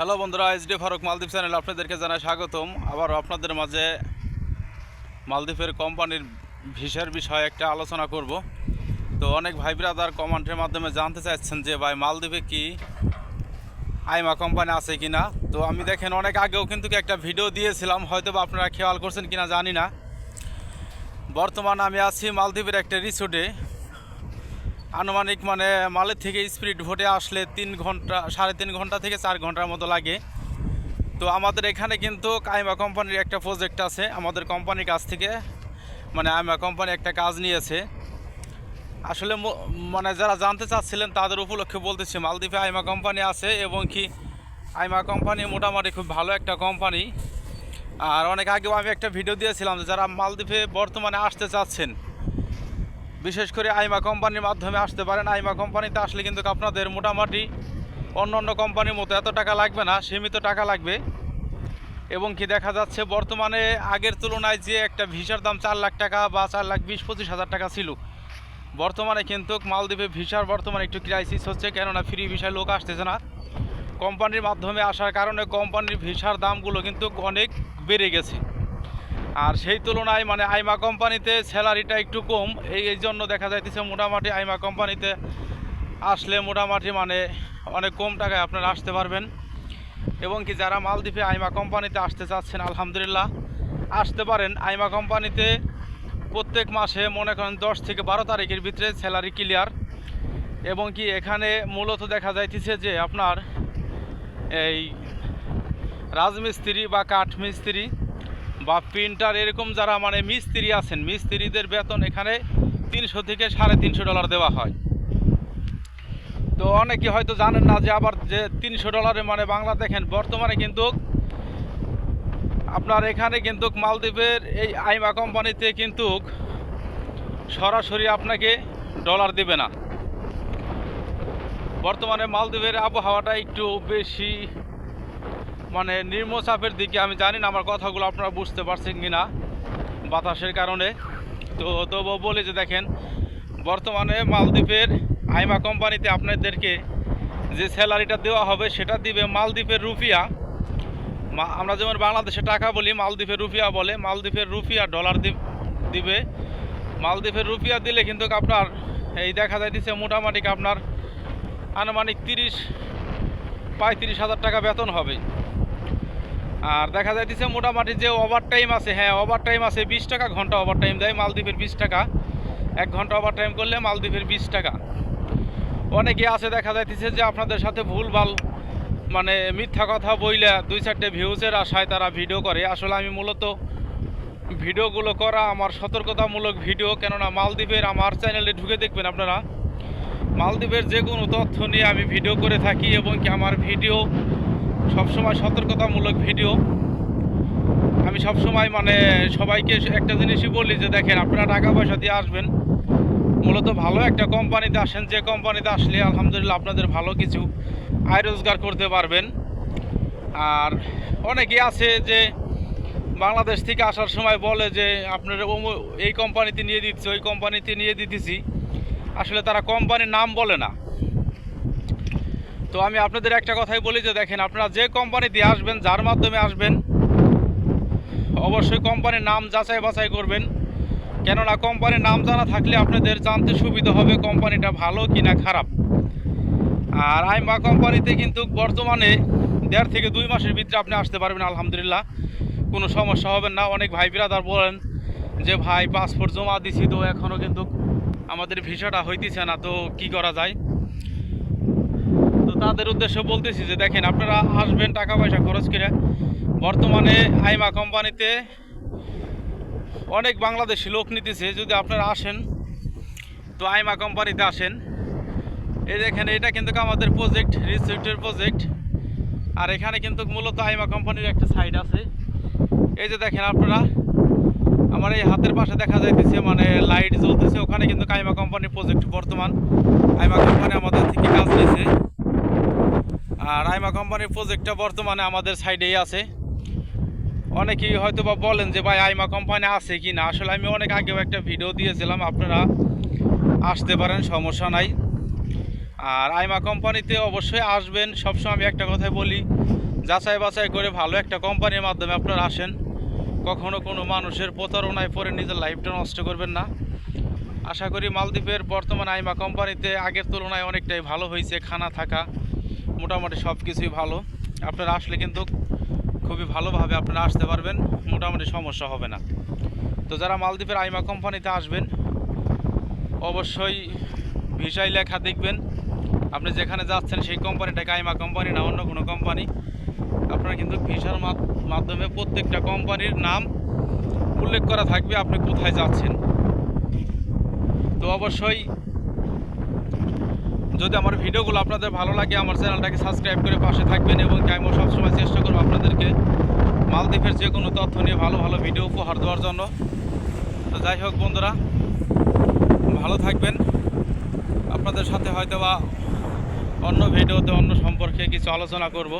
Hello বন্ধুরা SD Faruk মালদ্বীপ channel আপনাদেরকে জানাই স্বাগতম। আবার আপনাদের মাঝে মালদ্বীপের কোম্পানির ভিসার বিষয়ে একটা আলোচনা করব। তো অনেক ভাই ব্রাদার কমেন্টের মাধ্যমে জানতে চাইছেন যে, ভাই, মালদ্বীপে কি আইমা কোম্পানি আছে কি না তো আমি দেখেন, অনেক আগেও কিন্তু একটা ভিডিও দিয়েছিলাম হয়তো বা আপনারা খেয়াল করছেন কিনা জানি না। বর্তমানে আমি আছি মালদ্বীপের একটা রিসোর্টে। আনুমানিক মানে মালের থেকে স্পিড ভোটে আসলে তিন ঘণ্টা, সাড়ে তিন ঘণ্টা থেকে চার ঘণ্টার মতো লাগে। তো আমাদের এখানে কিন্তু আইমা কোম্পানির একটা প্রজেক্ট আছে, আমাদের কোম্পানির কাছ থেকে। মানে আইমা কোম্পানি একটা কাজ নিয়েছে। আসলে মানে যারা জানতে চাচ্ছিলেন তাদের উপলক্ষে বলতেছি, মালদ্বীপে আইমা কোম্পানি আছে এবং কি আইমা কোম্পানি মোটামুটি খুব ভালো একটা কোম্পানি। আর অনেক আগেও আমি একটা ভিডিও দিয়েছিলাম যারা মালদ্বীপে বর্তমানে আসতে চাচ্ছেন বিশেষ করে আইমা কোম্পানির মাধ্যমে আসতে পারেন। আইমা কোম্পানিতে আসলে কিন্তু আপনাদের মোটামুটি অন্য অন্য কোম্পানির মতো এত টাকা লাগবে না, সীমিত টাকা লাগবে। এবং কি দেখা যাচ্ছে, বর্তমানে আগের তুলনায় যে একটা ভিসার দাম চার লাখ টাকা বা চার লাখ বিশ পঁচিশ হাজার টাকা ছিল, বর্তমানে কিন্তু মালদ্বীপে ভিসার বর্তমানে একটু ক্রাইসিস হচ্ছে, কেননা ফ্রি ভিসায় লোক আসতেছে না। কোম্পানির মাধ্যমে আসার কারণে কোম্পানির ভিসার দামগুলো কিন্তু অনেক বেড়ে গেছে। আর সেই তুলনায় মানে আইমা কোম্পানিতে স্যালারিটা একটু কম। এই এই জন্য দেখা যাইতেছে মোটামুটি আইমা কোম্পানিতে আসলে মোটামুটি মানে অনেক কম টাকায় আপনারা আসতে পারবেন। এবং কি যারা মালদ্বীপে আইমা কোম্পানিতে আসতে চাচ্ছেন, আলহামদুলিল্লাহ, আসতে পারেন। আইমা কোম্পানিতে প্রত্যেক মাসে মনে করেন দশ থেকে বারো তারিখের ভিতরে স্যালারি ক্লিয়ার। এবং কি এখানে মূলত দেখা যাইতেছে যে আপনার এই রাজমিস্ত্রি বা কাঠ মিস্ত্রি বা প্রিন্টার এরকম যারা মানে মিস্ত্রি আছেন, মিস্ত্রিদের বেতন এখানে তিনশো থেকে সাড়ে তিনশো ডলার দেওয়া হয়। তো অনেকে হয়তো জানেন না যে আবার যে তিনশো ডলারে মানে বাংলা দেখেন, বর্তমানে কিন্তু আপনার এখানে কিন্তু মালদ্বীপের এই আইমা কোম্পানিতে কিন্তু সরাসরি আপনাকে ডলার দেবে না। বর্তমানে মালদ্বীপের আবহাওয়াটা একটু বেশি মানে নিম্নচাপের দিকে আমি জানি না আমার কথাগুলো আপনারা বুঝতে পারছেন কি না বাতাসের কারণে। তো তবুও বলি যে দেখেন, বর্তমানে মালদ্বীপের আইমা কোম্পানিতে আপনাদেরকে যে স্যালারিটা দেওয়া হবে সেটা দিবে মালদ্বীপের রুপিয়া। আমরা যেমন বাংলাদেশে টাকা বলি, মালদ্বীপের রুপিয়া বলে, মালদ্বীপের রুপিয়া ডলার দিবে। মালদ্বীপের রুপিয়া দিলে কিন্তু আপনার, এই দেখা যাইতেছে মোটামুটি আপনার আনুমানিক তিরিশ, পঁয়ত্রিশ হাজার টাকা বেতন হবে। আর দেখা যাইতেছে মোটামুটি যে ওভার টাইম আছে হ্যাঁ ওভার টাইম আছে বিশ টাকা, ঘণ্টা ওভার টাইম দেয়, মালদ্বীপের বিশ টাকা। এক ঘণ্টা ওভার টাইম করলে মালদ্বীপের বিশ টাকা। অনেকে আছে, দেখা যাইতেছে যে আপনাদের সাথে ভুলভাল মানে মিথ্যা কথা বইলে দুই চারটে ভিউজের আশায় তারা ভিডিও করে। আসলে আমি মূলত ভিডিওগুলো করা আমার সতর্কতামূলক ভিডিও কেননা মালদ্বীপের আমার চ্যানেলে ঢুকে দেখবেন আপনারা। মালদ্বীপের যে কোনো তথ্য নিয়ে আমি ভিডিও করে থাকি, এবং কি আমার ভিডিও সবসময় সতর্কতামূলক ভিডিও। আমি সবসময় মানে সবাইকে একটা জিনিসই বলি যে দেখেন, আপনারা টাকা পয়সা দিয়ে আসবেন। মূলত ভালো একটা কোম্পানিতে আসেন, যে কোম্পানিতে আসলে আলহামদুলিল্লাহ আপনাদের ভালো কিছু আয় রোজগার করতে পারবেন। আর অনেকে আছে যে বাংলাদেশ থেকে আসার সময় বলে যে, আপনার এই কোম্পানিতে নিয়ে দিচ্ছি, ওই কোম্পানিতে নিয়ে দিতেছি। আসলে তারা কোম্পানির নাম বলে না। তো আমি আপনাদের একটা কথাই বলি যে দেখেন, আপনারা যে কোম্পানি দিয়ে আসবেন, যার মাধ্যমে আসবেন, অবশ্যই কোম্পানির নাম যাচাই বাছাই করবেন। কেননা কোম্পানির নাম জানা থাকলে আপনাদের জানতে সুবিধা হবে কোম্পানিটা ভালো কি না খারাপ। আর আইমা কোম্পানিতে কিন্তু বর্তমানে দেড় থেকে দুই মাসের ভিতরে আপনি আসতে পারবেন, আলহামদুলিল্লাহ। কোনো সমস্যা হবে না। অনেক ভাই বিরাদার বলেন যে, ভাই পাসপোর্ট জমা দিছি তো এখনও কিন্তু আমাদের ভিসাটা হইতেছে না, তো কি করা যায়? তাদের উদ্দেশ্যে বলতেছি যে দেখেন, আপনারা আসবেন টাকা পয়সা খরচ করে। বর্তমানে আইমা কোম্পানিতে অনেক বাংলাদেশি লোক নিতেছে, যদি আপনারা আসেন, তো আইমা কোম্পানিতে আসেন। এই দেখেন, এটা কিন্তু আমাদের প্রজেক্ট রিসিপ্টের প্রজেক্ট আর এখানে কিন্তু মূলত আইমা কোম্পানির একটা সাইড আছে। এই যে দেখেন আপনারা, আমার এই হাতের পাশে দেখা যাইতেছে মানে লাইট জ্বলতেছে। ওখানে কিন্তু আইমা কোম্পানির প্রজেক্ট বর্তমান। আইমা কোম্পানি আমাদের থেকে কাজ নিয়েছে আর আইমা কোম্পানির প্রজেক্টটা বর্তমানে আমাদের সাইডেই আছে। অনেকেই হয়তো বা বলেন যে, ভাই আইমা কোম্পানি আছে কি না? আসলে আমি অনেক আগেও একটা ভিডিও দিয়েছিলাম, আপনারা আসতে পারেন, সমস্যা নাই। আর আইমা কোম্পানিতে অবশ্যই আসবেন। সবসময় আমি একটা কথাই বলি, যাচাই বাছাই করে ভালো একটা কোম্পানির মাধ্যমে আপনারা আসেন। কখনো কোনো মানুষের প্রতারণায় পড়ে নিজের লাইফটা নষ্ট করবেন না। আশা করি মালদ্বীপের বর্তমান আইমা কোম্পানিতে আগের তুলনায় অনেকটাই ভালো হয়েছে, খানা থাকা। মোটামুটি সব কিছুই ভালো। আপনারা আসলে কিন্তু খুবই ভালোভাবে আপনারা আসতে পারবেন, মোটামুটি সমস্যা হবে না। তো যারা মালদ্বীপের আইমা কোম্পানিতে আসবেন, অবশ্যই ভিসাই লেখা দেখবেন। আপনি যেখানে যাচ্ছেন সেই কোম্পানিটা কাইমা কোম্পানি না অন্য কোনো কোম্পানি। আপনারা কিন্তু ভিসার মাধ- মাধ্যমে প্রত্যেকটা কোম্পানির নাম উল্লেখ করা থাকবে আপনি কোথায় যাচ্ছেন। তো অবশ্যই যদি আমার ভিডিওগুলো আপনাদের ভালো লাগে, আমার চ্যানেলটাকে সাবস্ক্রাইব করে পাশে থাকবেন এবং আমিও সবসময় চেষ্টা করব আপনাদেরকে মালদ্বীপের যে কোনো তথ্য নিয়ে ভালো ভালো ভিডিও উপহার দেওয়ার জন্য। তো যাই হোক বন্ধুরা, ভালো থাকবেন। আপনাদের সাথে হয়তো বা অন্য ভিডিওতে অন্য সম্পর্কে কিছু আলোচনা করব।